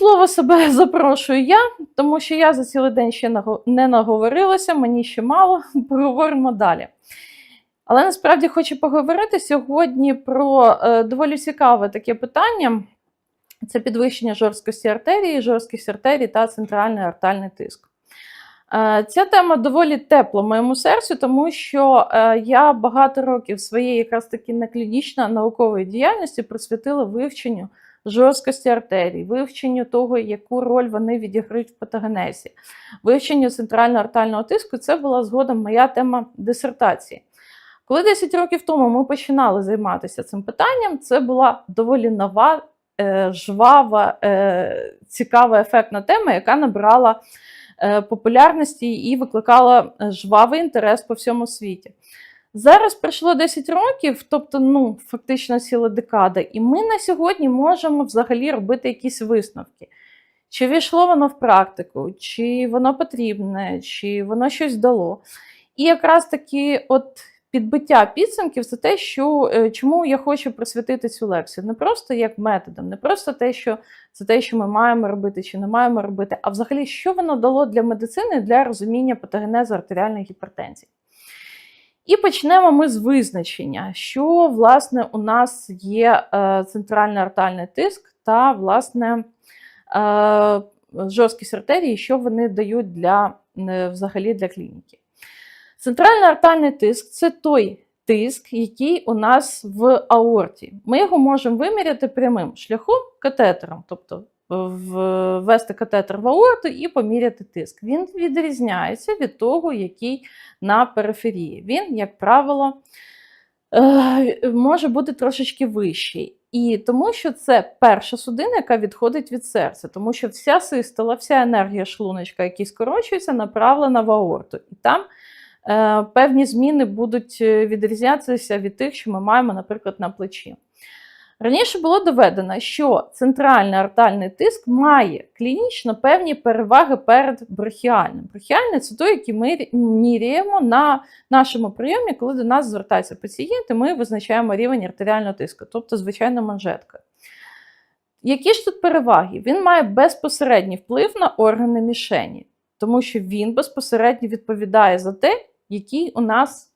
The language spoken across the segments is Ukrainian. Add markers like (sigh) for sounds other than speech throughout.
слова себе (laughs) запрошую я, тому що я за цілий день ще не наговорилася, мені ще мало, (laughs) поговоримо далі. Але насправді хочу поговорити сьогодні про е, доволі цікаве таке питання: це підвищення жорсткості артерії, жорсткість артерій та центральний артальний тиск. Е, Ця тема доволі тепла моєму серцю, тому що е, я багато років своєї якраз таки неклінічно наукової діяльності присвятила вивченню жорсткості артерій, вивченню того, яку роль вони відіграють в патогенезі, вивченню центрального артального тиску. Це була згодом моя тема дисертації. Коли 10 років тому ми починали займатися цим питанням, це була доволі нова, е, жвава, е, цікава, ефектна тема, яка набирала е, популярності і викликала жвавий інтерес по всьому світі. Зараз пройшло 10 років, тобто ну, фактично ціла декада, і ми на сьогодні можемо взагалі робити якісь висновки. Чи війшло воно в практику, чи воно потрібне, чи воно щось дало. І якраз таки, от підбиття підсумків це те, що е, чому я хочу присвятити цю лекцію. Не просто як методом, не просто те, що це те, що ми маємо робити чи не маємо робити, а взагалі, що воно дало для медицини для розуміння патогенезу артеріальної гіпертензії. І почнемо ми з визначення, що власне у нас є е, центральний артальний тиск та власне е, жорсткість артерії, що вони дають для, е, взагалі для клініки. Центральний артальний тиск це той тиск, який у нас в аорті. Ми його можемо виміряти прямим шляхом катетером, тобто ввести катетер в аорту і поміряти тиск. Він відрізняється від того, який на периферії. Він, як правило, е, може бути трошечки вищий. І тому що це перша судина, яка відходить від серця, тому що вся систола, вся енергія шлуночка, які скорочується, направлена в аорту. І там е, певні зміни будуть е, відрізнятися від тих, що ми маємо, наприклад, на плечі. Раніше було доведено, що центральний артальний тиск має клінічно певні переваги перед бронхіальним. Бронхіальний – це той, який ми міряємо на нашому прийомі, коли до нас звертаються пацієнти, ми визначаємо рівень артеріального тиску, тобто звичайно манжетка. Які ж тут переваги? Він має безпосередній вплив на органи мішені, тому що він безпосередньо відповідає за те, який у нас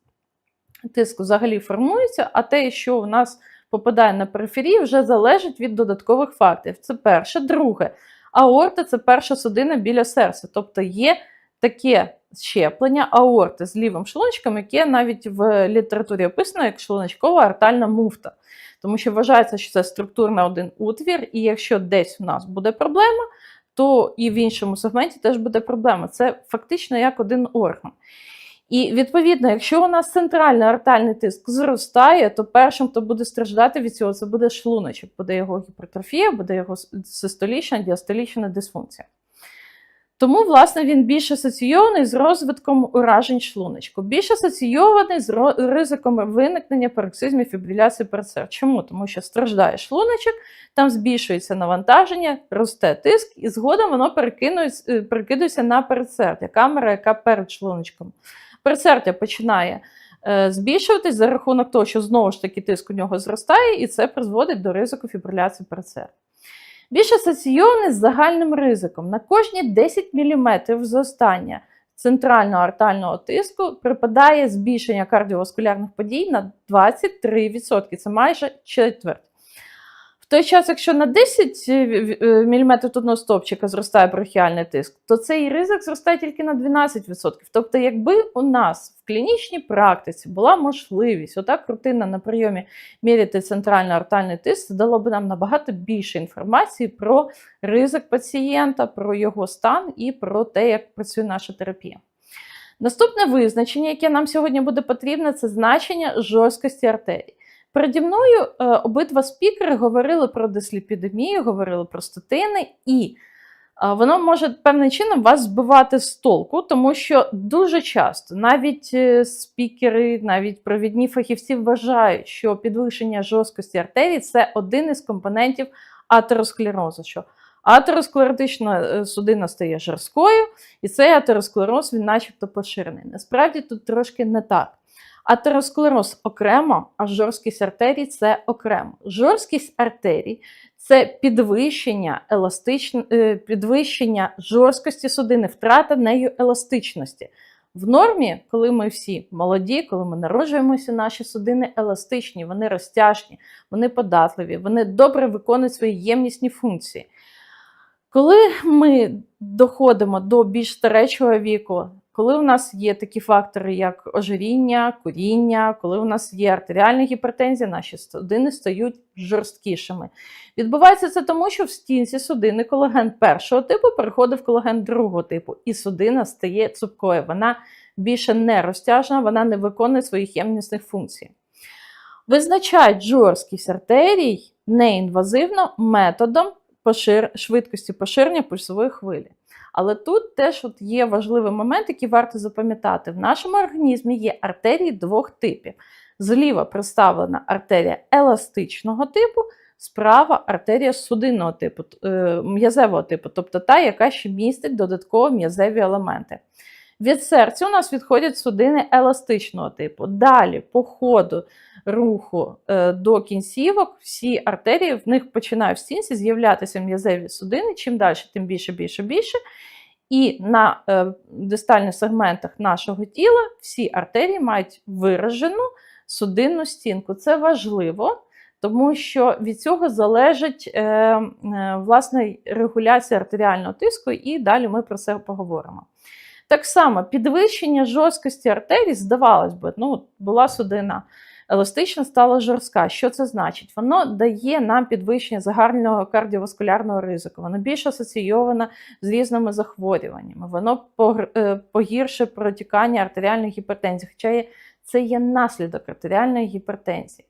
тиск взагалі формується, а те, що у нас попадає на периферію, вже залежить від додаткових факторів. Це перше. Друге, аорта це перша судина біля серця. Тобто є таке щеплення аорти з лівим шлунчиком, яке навіть в літературі описано як шлуночкова артальна муфта. Тому що вважається, що це структурний один утвір, і якщо десь у нас буде проблема, то і в іншому сегменті теж буде проблема. Це фактично як один орган. І відповідно, якщо у нас центральний артальний тиск зростає, то першим, хто буде страждати від цього, це буде шлуночок, буде його гіпертрофія, буде його систолічна, діастолічна дисфункція. Тому, власне, він більш асоційований з розвитком уражень шлуночку, більш асоційований з ризиком виникнення пароксизмів фібриляції перцер. Чому? Тому що страждає шлуночок, там збільшується навантаження, росте тиск, і згодом воно перекидується на передсердя, камера, яка перед шлуночком. Передсердя починає е, збільшуватись за рахунок того, що знову ж таки тиск у нього зростає, і це призводить до ризику фібриляції передсердя. Більш асоційований з загальним ризиком. На кожні 10 мм зростання центрального артального тиску припадає збільшення кардіоваскулярних подій на 23%. Це майже четверть. Той час, якщо на 10 мм одного стопчика зростає бронхіальний тиск, то цей ризик зростає тільки на 12%. Тобто, якби у нас в клінічній практиці була можливість отак рутинно на прийомі міряти центральний артальний тиск, це дало б нам набагато більше інформації про ризик пацієнта, про його стан і про те, як працює наша терапія. Наступне визначення, яке нам сьогодні буде потрібне, це значення жорсткості артерій. Переді мною е, обидва спікери говорили про дисліпідемію, говорили про статини, і е, воно може певним чином вас збивати з толку, тому що дуже часто навіть е, спікери, навіть провідні фахівці вважають, що підвищення жорсткості артерій це один із компонентів атеросклерозу. що Атеросклеротична судина стає жорсткою, і цей атеросклероз він начебто поширений. Насправді тут трошки не так. Атеросклероз окремо, а жорсткість артерій це окремо. Жорсткість артерій це підвищення еластич... е, підвищення жорсткості судини, втрата нею еластичності. В нормі, коли ми всі молоді, коли ми народжуємося, наші судини еластичні, вони розтяжні, вони податливі, вони добре виконують свої ємнісні функції. Коли ми доходимо до більш старечого віку, коли у нас є такі фактори, як ожиріння, куріння, коли у нас є артеріальна гіпертензія, наші судини стають жорсткішими. Відбувається це тому, що в стінці судини колаген першого типу переходить в колаген другого типу, і судина стає цупкою. Вона більше не розтяжна, вона не виконує своїх ємнісних функцій. Визначають жорсткість артерій неінвазивно методом швидкості поширення пульсової хвилі. Але тут теж от є важливий момент, який варто запам'ятати. В нашому організмі є артерії двох типів. Зліва представлена артерія еластичного типу, справа артерія судинного типу, е, м'язевого типу, тобто та, яка ще містить додатково м'язеві елементи. Від серця у нас відходять судини еластичного типу. Далі, по ходу руху е, до кінцівок, всі артерії в них починають в стінці з'являтися м'язеві судини. Чим далі, тим більше, більше, більше. І на е, дистальних сегментах нашого тіла всі артерії мають виражену судинну стінку. Це важливо, тому що від цього залежить е, е, власне регуляція артеріального тиску, і далі ми про це поговоримо. Так само підвищення жорсткості артерій, здавалось би, ну, була судина еластична, стала жорстка. Що це значить? Воно дає нам підвищення загального кардіоваскулярного ризику, воно більш асоційоване з різними захворюваннями, воно е, погіршує протікання артеріальної гіпертензії, хоча це є наслідок артеріальної гіпертензії.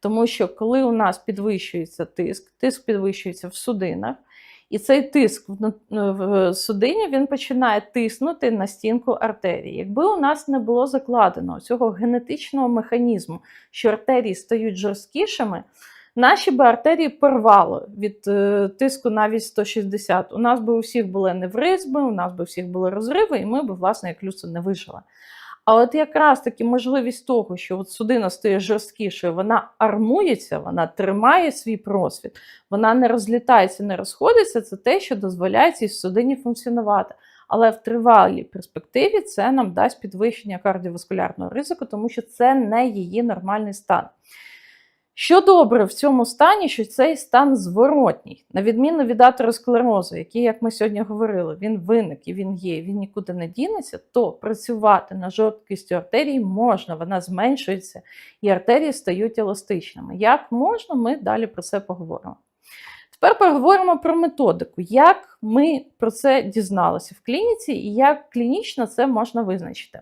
Тому що коли у нас підвищується тиск, тиск підвищується в судинах, і цей тиск в судині він починає тиснути на стінку артерії. Якби у нас не було закладено цього генетичного механізму, що артерії стають жорсткішими, наші би артерії порвало від е, тиску навіть 160. У нас би у всіх були невризми, у нас би у всіх були розриви, і ми б, власне, як людство не вижили. А от якраз таки можливість того, що от судина стає жорсткішою, вона армується, вона тримає свій просвіт, вона не розлітається, не розходиться, це те, що дозволяє цій судині функціонувати. Але в тривалій перспективі це нам дасть підвищення кардіоваскулярного ризику, тому що це не її нормальний стан. Що добре в цьому стані, що цей стан зворотній, на відміну від атеросклерозу, який, як ми сьогодні говорили, він виник і він є, і він нікуди не дінеться, то працювати на жорсткістю артерій можна, вона зменшується, і артерії стають еластичними. Як можна, ми далі про це поговоримо. Тепер поговоримо про методику, як ми про це дізналися в клініці і як клінічно це можна визначити.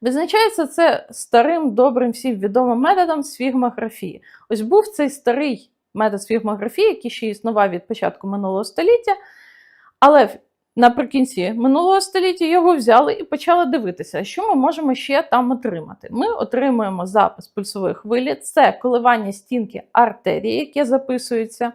Визначається це старим, добрим, всім відомим методом сфігмографії. Ось був цей старий метод сфігмографії, який ще існував від початку минулого століття, але наприкінці минулого століття його взяли і почали дивитися, що ми можемо ще там отримати. Ми отримуємо запис пульсової хвилі, це коливання стінки артерії, яке записується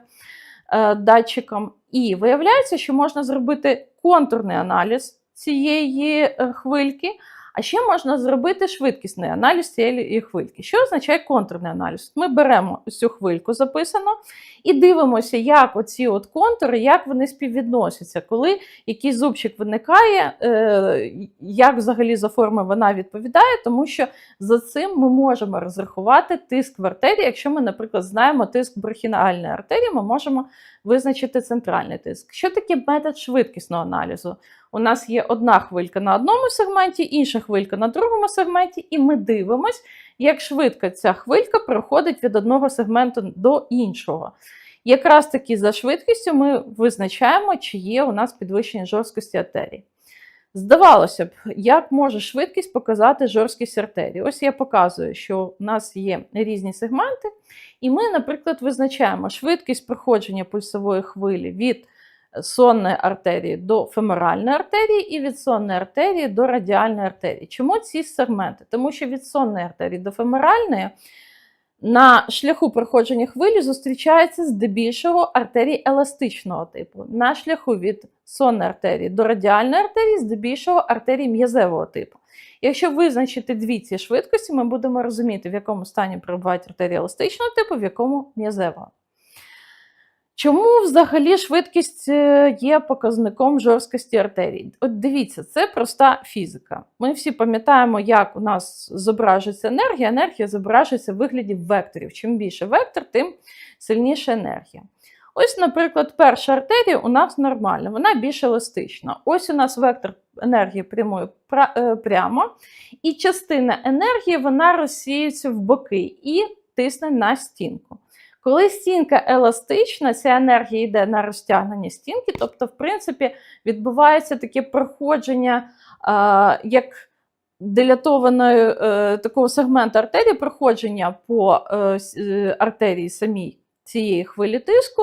е, датчиком. І виявляється, що можна зробити контурний аналіз цієї е, хвильки. А ще можна зробити швидкісний аналіз цієї хвильки. Що означає контурний аналіз? Ми беремо цю хвильку записано і дивимося, як оці от контури, як вони співвідносяться, коли якийсь зубчик виникає, е, як взагалі за формою вона відповідає, тому що за цим ми можемо розрахувати тиск в артерії. Якщо ми, наприклад, знаємо тиск брахінальної артерії, ми можемо визначити центральний тиск. Що таке метод швидкісного аналізу? У нас є одна хвилька на одному сегменті, інша хвилька на другому сегменті, і ми дивимось, як швидко ця хвилька проходить від одного сегменту до іншого. Якраз таки за швидкістю ми визначаємо, чи є у нас підвищення жорсткості артерії. Здавалося б, як може швидкість показати жорсткість артерії? Ось я показую, що у нас є різні сегменти, і ми, наприклад, визначаємо швидкість проходження пульсової хвилі від сонної артерії до феморальної артерії і від сонної артерії до радіальної артерії. Чому ці сегменти? Тому що від сонної артерії до феморальної на шляху проходження хвилі зустрічається здебільшого артерії еластичного типу. На шляху від сонної артерії до радіальної артерії, здебільшого артерії м'язевого типу. Якщо визначити дві ці швидкості, ми будемо розуміти, в якому стані перебувають артерії еластичного типу, в якому м'язевого. Чому взагалі швидкість е, є показником жорсткості артерій? От дивіться, це проста фізика. Ми всі пам'ятаємо, як у нас зображується енергія. Енергія зображується в вигляді векторів. Чим більше вектор, тим сильніша енергія. Ось, наприклад, перша артерія у нас нормальна, вона більш еластична. Ось у нас вектор енергії прямує е, прямо, і частина енергії вона розсіюється в боки і тисне на стінку. Коли стінка еластична, ця енергія йде на розтягнення стінки, тобто, в принципі, відбувається таке проходження а, як дилятованої е, такого сегменту артерії, проходження по е, е, артерії самій цієї хвилі тиску.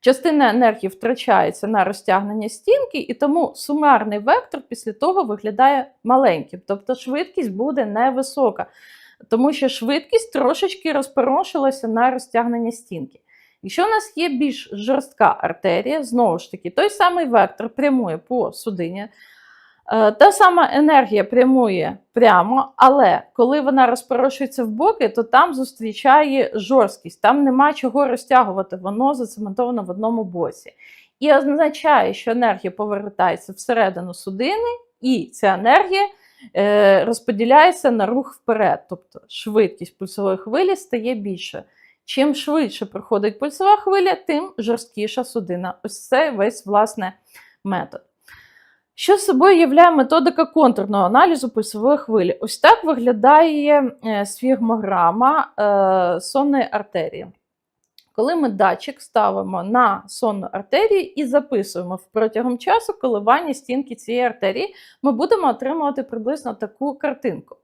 Частина енергії втрачається на розтягнення стінки, і тому сумарний вектор після того виглядає маленьким, тобто швидкість буде невисока тому що швидкість трошечки розпорошилася на розтягнення стінки. Якщо у нас є більш жорстка артерія, знову ж таки, той самий вектор прямує по судині, е, та сама енергія прямує прямо, але коли вона розпорошується в боки, то там зустрічає жорсткість, там нема чого розтягувати, воно зацементовано в одному боці. І означає, що енергія повертається всередину судини, і ця енергія розподіляється на рух вперед, тобто швидкість пульсової хвилі стає більше. Чим швидше проходить пульсова хвиля, тим жорсткіша судина. Ось це весь власне метод. Що собою являє методика контурного аналізу пульсової хвилі? Ось так виглядає е, сфігмограма е, сонної артерії. Коли ми датчик ставимо на сонну артерію і записуємо протягом часу коливання стінки цієї артерії, ми будемо отримувати приблизно таку картинку.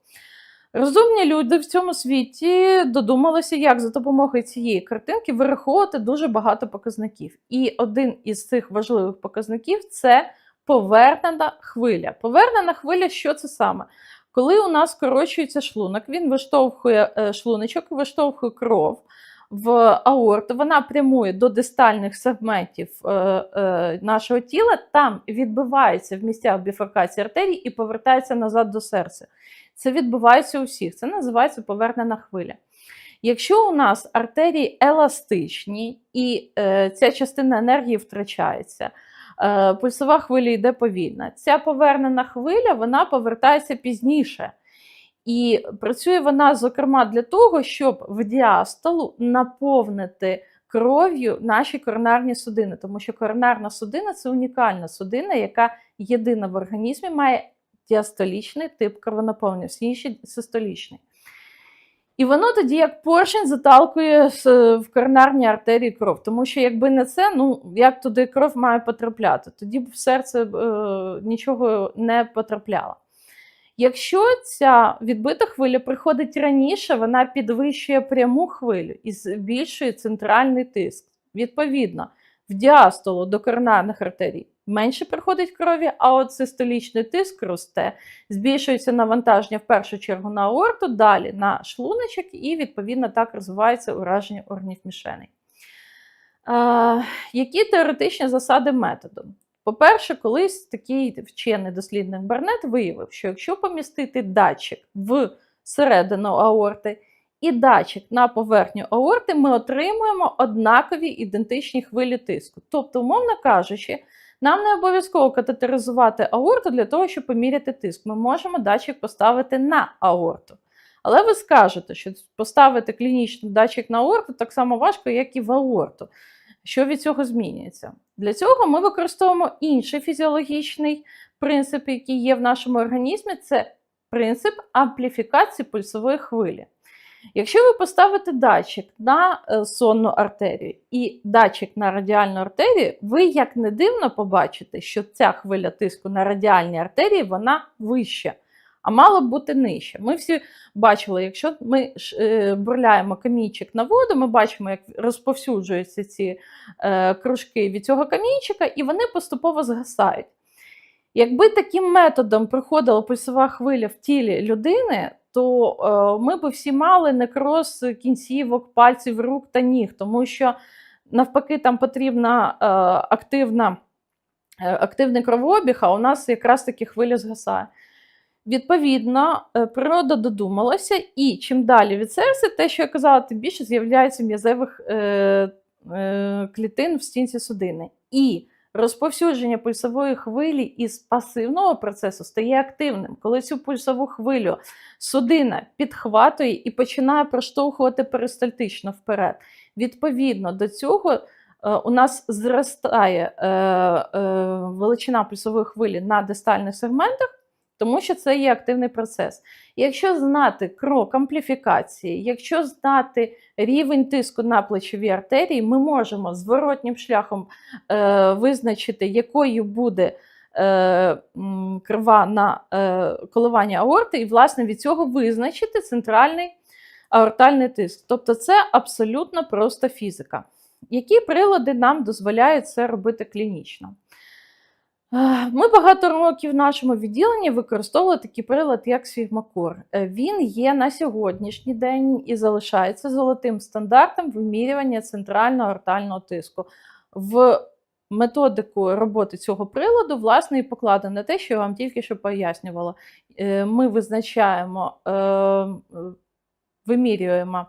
Розумні люди в цьому світі додумалися, як за допомогою цієї картинки вираховувати дуже багато показників. І один із цих важливих показників це повернена хвиля. Повернена хвиля, що це саме? Коли у нас скорочується шлунок, він виштовхує е, шлуночок, виштовхує кров в аорту, вона прямує до дистальних сегментів е, е, нашого тіла, там відбивається в місцях біфуркації артерій і повертається назад до серця. Це відбувається у всіх. Це називається повернена хвиля. Якщо у нас артерії еластичні і е, ця частина енергії втрачається, пульсова хвиля йде повільно. Ця повернена хвиля вона повертається пізніше. І працює вона, зокрема, для того, щоб в діастолу наповнити кров'ю наші коронарні судини, тому що коронарна судина це унікальна судина, яка єдина в організмі має діастолічний тип кровонаповнення, всі інші систолічний. І воно тоді, як поршень, заталкує в коронарні артерії кров. Тому що, якби не це, ну як туди кров має потрапляти? Тоді б в серце е, нічого не потрапляло. Якщо ця відбита хвиля приходить раніше, вона підвищує пряму хвилю і збільшує центральний тиск. Відповідно, в діастолу до коронарних артерій менше приходить крові, а от систолічний тиск росте, збільшується навантаження в першу чергу на аорту, далі на шлуночок, і відповідно так розвивається ураження органів мішеней. Е, які теоретичні засади методу? По-перше, колись такий вчений дослідник Барнет виявив, що якщо помістити датчик в середину аорти і датчик на поверхню аорти, ми отримуємо однакові ідентичні хвилі тиску. Тобто, умовно кажучи, нам не обов'язково катетеризувати аорту для того, щоб поміряти тиск. Ми можемо датчик поставити на аорту. Але ви скажете, що поставити клінічний датчик на аорту так само важко, як і в аорту. Що від цього змінюється? Для цього ми використовуємо інший фізіологічний принцип, який є в нашому організмі, це принцип ампліфікації пульсової хвилі. Якщо ви поставите датчик на е, сонну артерію і датчик на радіальну артерію, ви, як не дивно, побачите, що ця хвиля тиску на радіальній артерії вона вища, а мала б бути нижча. Ми всі бачили, якщо ми е, бурляємо камінчик на воду, ми бачимо, як розповсюджуються ці е, кружки від цього камінчика, і вони поступово згасають. Якби таким методом приходила пульсова хвиля в тілі людини, то е, ми б всі мали некроз кінцівок, пальців, рук та ніг, тому що навпаки там потрібна активна, активний кровообіг, а у нас якраз таки хвиля згасає. Відповідно, е, природа додумалася, і чим далі від серця, те, що я казала, тим більше з'являється м'язевих е, е, клітин в стінці судини. І розповсюдження пульсової хвилі із пасивного процесу стає активним. Коли цю пульсову хвилю судина підхватує і починає проштовхувати перистальтично вперед. Відповідно до цього. е, У нас зростає е, е, величина пульсової хвилі на дистальних сегментах, тому що це є активний процес. Якщо знати крок ампліфікації, якщо знати рівень тиску на плечові артерії, ми можемо зворотнім шляхом е, визначити, якою буде е, крива на е, коливання аорти, і, власне, від цього визначити центральний аортальний тиск. Тобто, це абсолютно просто фізика. Які прилади нам дозволяють це робити клінічно? Ми багато років в нашому відділенні використовували такий прилад, як Сфігмакор. Е, Він є на сьогоднішній день і залишається золотим стандартом вимірювання центрального ортального тиску. В методику роботи цього приладу, власне, і покладено те, що я вам тільки що пояснювала. Е, Ми визначаємо, е, вимірюємо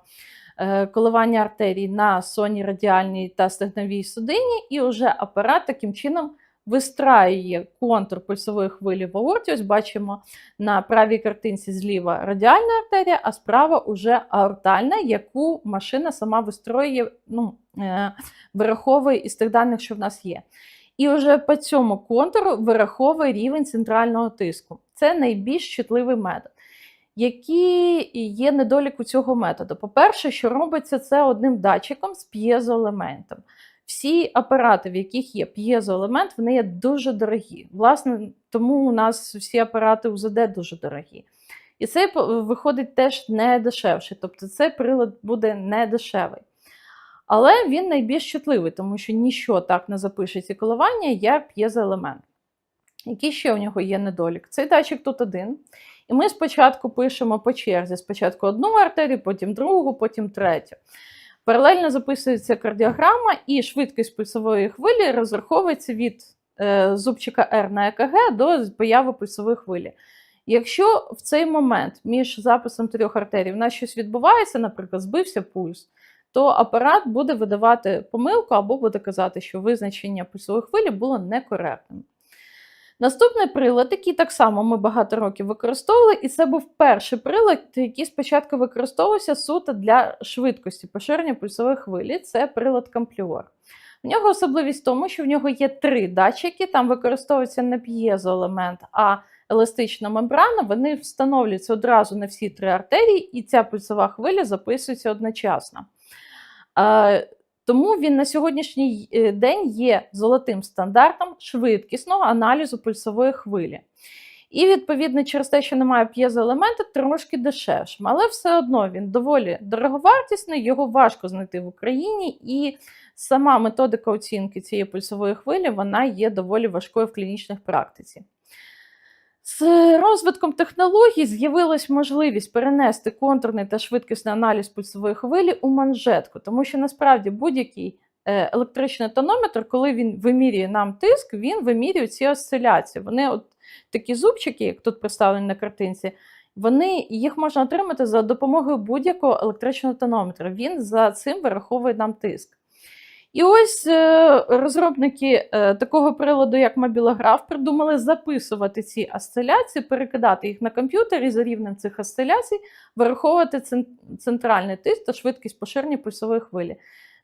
коливання артерій на сонній радіальній та стегновій судині, і вже апарат таким чином вистраює контур пульсової хвилі в аорті. Ось бачимо на правій картинці зліва радіальна артерія, а справа уже аортальна, яку машина сама вистроює, ну, е, вираховує із тих даних, що в нас є. І вже по цьому контуру вираховує рівень центрального тиску. Це найбільш чутливий метод. Які є недоліки цього методу? По-перше, що робиться це одним датчиком з п'єзоелементом. Всі апарати, в яких є п'єзоелемент, вони є дуже дорогі. Власне, тому у нас всі апарати УЗД дуже дорогі. І це виходить теж не дешевше. Тобто цей прилад буде не дешевий. Але він найбільш чутливий, тому що ніщо так не запише ці коливання, як п'єзоелемент. Який ще у нього є недолік? Цей датчик тут один. І ми спочатку пишемо по черзі: спочатку одну артерію, потім другу, потім третю. Паралельно записується кардіограма, і швидкість пульсової хвилі розраховується від е, зубчика R на ЕКГ до появи пульсової хвилі. Якщо в цей момент між записом трьох артерій в нас щось відбувається, наприклад, збився пульс, то апарат буде видавати помилку або буде казати, що визначення пульсової хвилі було некоректним. Наступний прилад, який так само ми багато років використовували, і це був перший прилад, який спочатку використовувався суто для швидкості поширення пульсової хвилі. Це прилад Кампліор. В нього особливість в тому, що в нього є три датчики, там використовується не п'єзоелемент, а еластична мембрана. Вони встановлюються одразу на всі три артерії, і ця пульсова хвиля записується одночасно. Тому він на сьогоднішній день є золотим стандартом швидкісного аналізу пульсової хвилі. І, відповідно, через те, що немає п'єзоелемента, трошки дешевшим. Але все одно він доволі дороговартісний, його важко знайти в Україні, і сама методика оцінки цієї пульсової хвилі вона є доволі важкою в клінічних практиці. З розвитком технологій з'явилась можливість перенести контурний та швидкісний аналіз пульсової хвилі у манжетку, тому що насправді будь-який е, електричний тонометр, коли він вимірює нам тиск, він вимірює ці осциляції. Вони от такі зубчики, як тут представлені на картинці, вони їх можна отримати за допомогою будь-якого електричного тонометра. Він за цим вираховує нам тиск. І ось е, розробники е, такого приладу, як мобілограф, придумали записувати ці осциляції, перекидати їх на комп'ютер і за рівнем цих осциляцій вираховувати центральний тиск та швидкість поширення пульсової хвилі.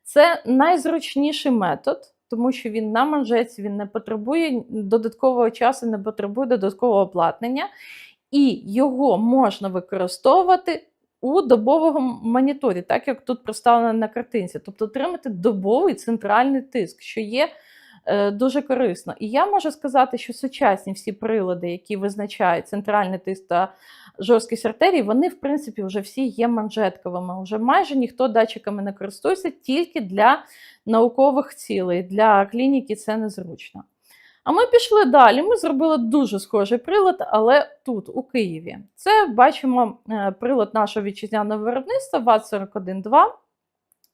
Це найзручніший метод, тому що він на манжеті він не потребує додаткового часу, не потребує додаткового обладнання, і його можна використовувати у добовому моніторі, так як тут представлено на картинці, тобто отримати добовий центральний тиск, що є е, дуже корисно. І я можу сказати, що сучасні всі прилади, які визначають центральний тиск та жорсткість артерій, вони, в принципі, вже всі є манжетковими. Вже майже ніхто датчиками не користується тільки для наукових цілей, для клініки це незручно. А ми пішли далі. Ми зробили дуже схожий прилад, але тут, у Києві. Це бачимо е, прилад нашого вітчизняного виробництва ВАТ-41.2.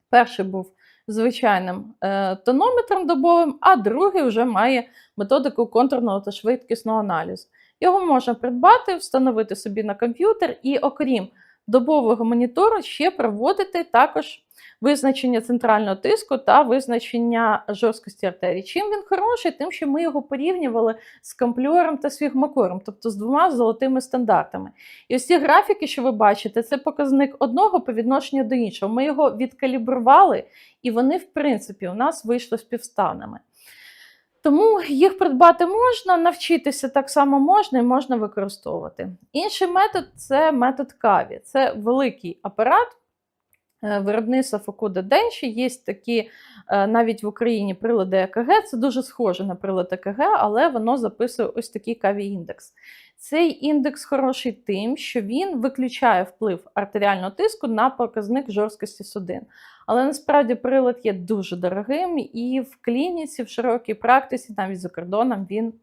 Перший був звичайним е, тонометром добовим, а другий вже має методику контурного та швидкісного аналізу. Його можна придбати, встановити собі на комп'ютер, і окрім добового монітору, ще проводити також визначення центрального тиску та визначення жорсткості артерій. Чим він хороший? Тим, що ми його порівнювали з камплюером та свігмакором, тобто з двома золотими стандартами. І ось ці графіки, що ви бачите, це показник одного по відношенню до іншого. Ми його відкалібрували, і вони, в принципі, у нас вийшли співставними. Тому їх придбати можна, навчитися так само можна і можна використовувати. Інший метод це метод каві. Це великий апарат е, виробництва Фокуда Денші. Є такі е, навіть в Україні прилади ЕКГ. Це дуже схоже на прилад ЕКГ, але воно записує ось такий каві індекс. Цей індекс хороший тим, що він виключає вплив артеріального тиску на показник жорсткості судин. Але насправді прилад є дуже дорогим, і в клініці, в широкій практиці, навіть за кордоном, він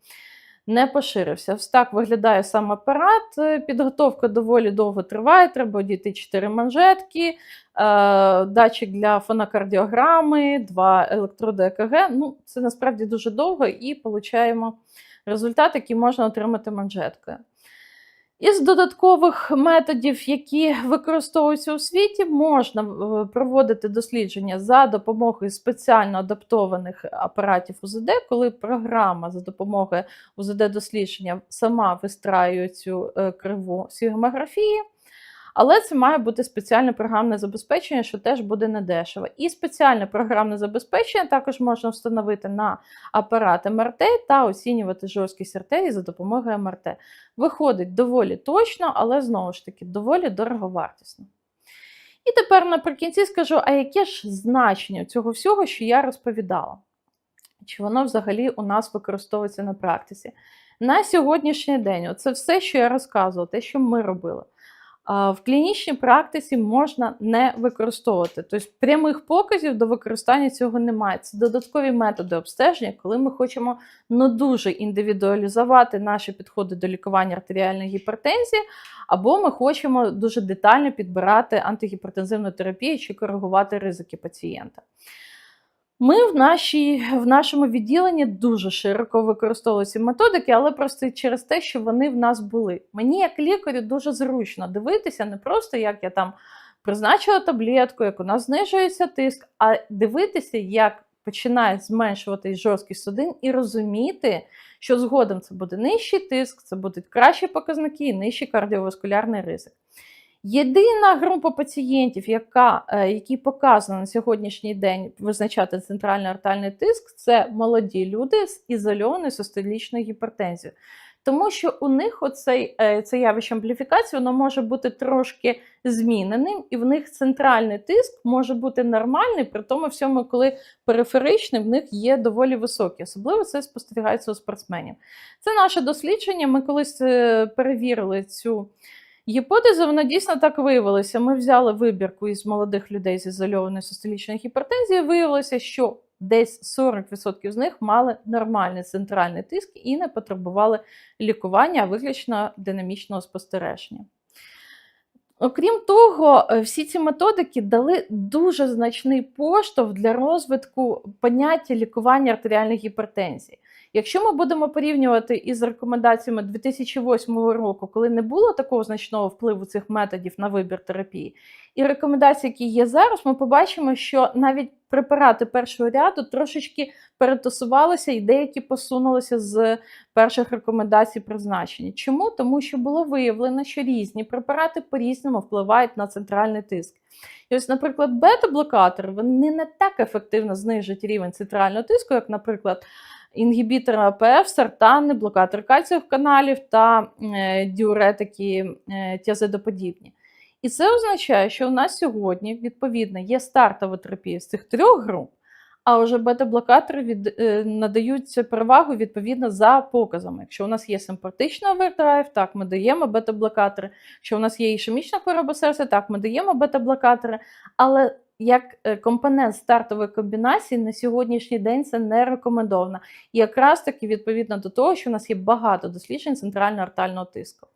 не поширився. Ось так виглядає сам апарат. Підготовка доволі довго триває. Треба одіти 4 манжетки, е, датчик для фонокардіограми, два електроди ЕКГ. Ну, це насправді дуже довго і отримуємо результат, який можна отримати манжеткою. Із додаткових методів, які використовуються у світі, можна е, проводити дослідження за допомогою спеціально адаптованих апаратів УЗД, коли програма за допомогою УЗД-дослідження сама вистраює цю е, криву сігмографії. Але це має бути спеціальне програмне забезпечення, що теж буде недешево. І спеціальне програмне забезпечення також можна встановити на апарат МРТ та оцінювати жорсткість артерій за допомогою МРТ. Виходить доволі точно, але знову ж таки доволі дороговартісно. І тепер наприкінці скажу, а яке ж значення цього всього, що я розповідала? Чи воно взагалі у нас використовується на практиці? На сьогоднішній день це все, що я розказувала, те, що ми робили в клінічній практиці можна не використовувати. Тобто прямих показів до використання цього немає. Це додаткові методи обстеження, коли ми хочемо ну, дуже індивідуалізувати наші підходи до лікування артеріальної гіпертензії, або ми хочемо дуже детально підбирати антигіпертензивну терапію чи коригувати ризики пацієнта. Ми в нашій, в нашому відділенні дуже широко використовували ці методики, але просто через те, що вони в нас були. Мені, як лікарю, дуже зручно дивитися, не просто як я там призначила таблетку, як у нас знижується тиск, а дивитися, як починає зменшуватись жорсткість судин, і розуміти, що згодом це буде нижчий тиск, це будуть кращі показники і нижчий кардіоваскулярний ризик. Єдина група пацієнтів, яка, е, які показано на сьогоднішній день визначати центральний артальний тиск, це молоді люди з ізольованою систолічною гіпертензією. Тому що у них оцей, е, це явище ампліфікації воно може бути трошки зміненим, і в них центральний тиск може бути нормальний, при тому всьому, коли периферичний в них є доволі високий. Особливо це спостерігається у спортсменів. Це наше дослідження. Ми колись е, перевірили цю. Гіпотеза, вона дійсно так виявилася. Ми взяли вибірку із молодих людей з ізольованою систолічною гіпертензією. Виявилося, що десь 40% з них мали нормальний центральний тиск і не потребували лікування, а виключно динамічного спостереження. Окрім того, всі ці методики дали дуже значний поштовх для розвитку поняття лікування артеріальної гіпертензії. Якщо ми будемо порівнювати із рекомендаціями 2008 року, коли не було такого значного впливу цих методів на вибір терапії, і рекомендації, які є зараз, ми побачимо, що навіть препарати першого ряду трошечки перетасувалися і деякі посунулися з перших рекомендацій призначення. Чому? Тому що було виявлено, що різні препарати по-різному впливають на центральний тиск. І ось, наприклад, бета-блокатори вони не так ефективно знижують рівень центрального тиску, як, наприклад, інгібітори АПФ, сартани, блокатор кальцієвих каналів та е, діуретики е, тіазидоподібні. І це означає, що у нас сьогодні, відповідно, є стартова терапія з цих трьох груп, а вже бета-блокатори від, е, надаються перевагу відповідно за показами. Якщо у нас є симпатичний овердрайв, так, ми даємо бета-блокатори. Якщо у нас є ішемічна хвороба серця, так, ми даємо бета-блокатори. Але як е, компонент стартової комбінації на сьогоднішній день це не рекомендовано. І якраз таки відповідно до того, що у нас є багато досліджень центрального артального тиску.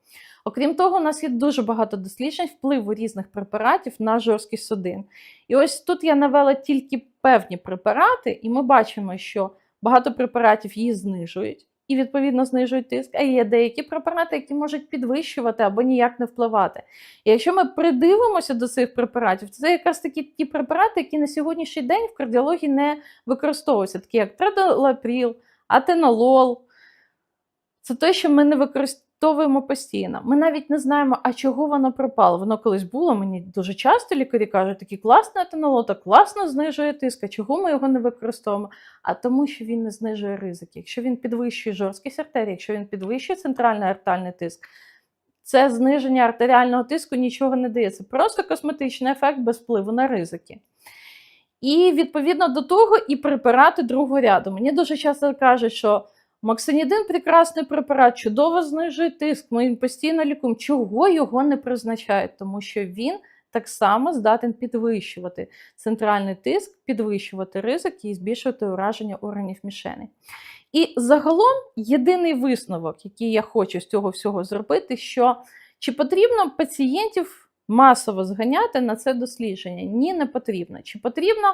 Окрім того, у нас є дуже багато досліджень впливу різних препаратів на жорсткий судин. І ось тут я навела тільки певні препарати, і ми бачимо, що багато препаратів її знижують і відповідно знижують тиск, а є деякі препарати, які можуть підвищувати або ніяк не впливати. І якщо ми придивимося до цих препаратів, то це якраз такі ті препарати, які на сьогоднішній день в кардіології не використовуються, такі як тредолапріл, атенолол. Це те, що ми не використовуємо постійно. Ми навіть не знаємо, а чого воно пропало. Воно колись було. Мені дуже часто лікарі кажуть, такий класний атенолол, так класно знижує тиск. А чого ми його не використовуємо? А тому, що він не знижує ризики. Якщо він підвищує жорсткість артерії, якщо він підвищує центральний артеріальний тиск, це зниження артеріального тиску нічого не дає. Це просто косметичний ефект без впливу на ризики. І відповідно до того, і препарати другого ряду. Мені дуже часто кажуть, що Максинідин прекрасний препарат, чудово знижує тиск, ми постійно лікуємо. Чого його не призначають? Тому що він так само здатен підвищувати центральний тиск, підвищувати ризики і збільшувати ураження органів мішени. І загалом єдиний висновок, який я хочу з цього всього зробити, що чи потрібно пацієнтів масово зганяти на це дослідження? Ні, не потрібно. Чи потрібно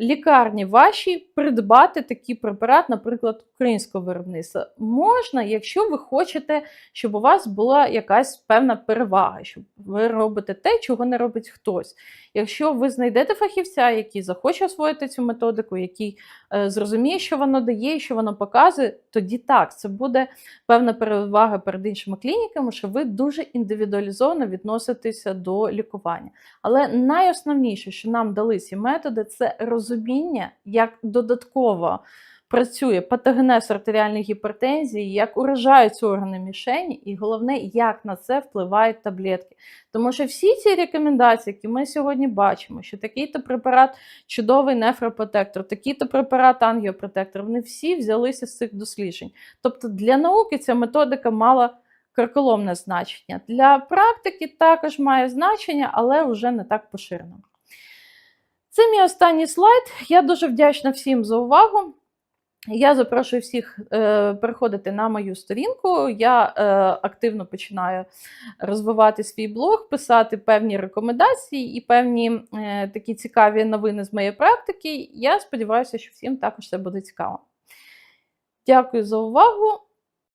лікарні ваші придбати такий препарат, наприклад, українського виробництва. Можна, якщо ви хочете, щоб у вас була якась певна перевага, щоб ви робите те, чого не робить хтось. Якщо ви знайдете фахівця, який захоче освоїти цю методику, який е, зрозуміє, що воно дає що воно показує, тоді так, це буде певна перевага перед іншими клініками, що ви дуже індивідуалізовано відноситеся до лікування. Але найосновніше, що нам дали ці методи, це розуміння, як додатково працює патогенез артеріальної гіпертензії, як уражаються органи мішені, і головне, як на це впливають таблетки. Тому що всі ці рекомендації, які ми сьогодні бачимо, що такий-то препарат чудовий нефропротектор, такий-то препарат ангіопротектор, вони всі взялися з цих досліджень. Тобто для науки ця методика мала карколомне значення. Для практики також має значення, але вже не так поширено. Це мій останній слайд. Я дуже вдячна всім за увагу. Я запрошую всіх е, переходити на мою сторінку. Я е, активно починаю розвивати свій блог, писати певні рекомендації і певні е, такі цікаві новини з моєї практики. Я сподіваюся, що всім також це буде цікаво. Дякую за увагу.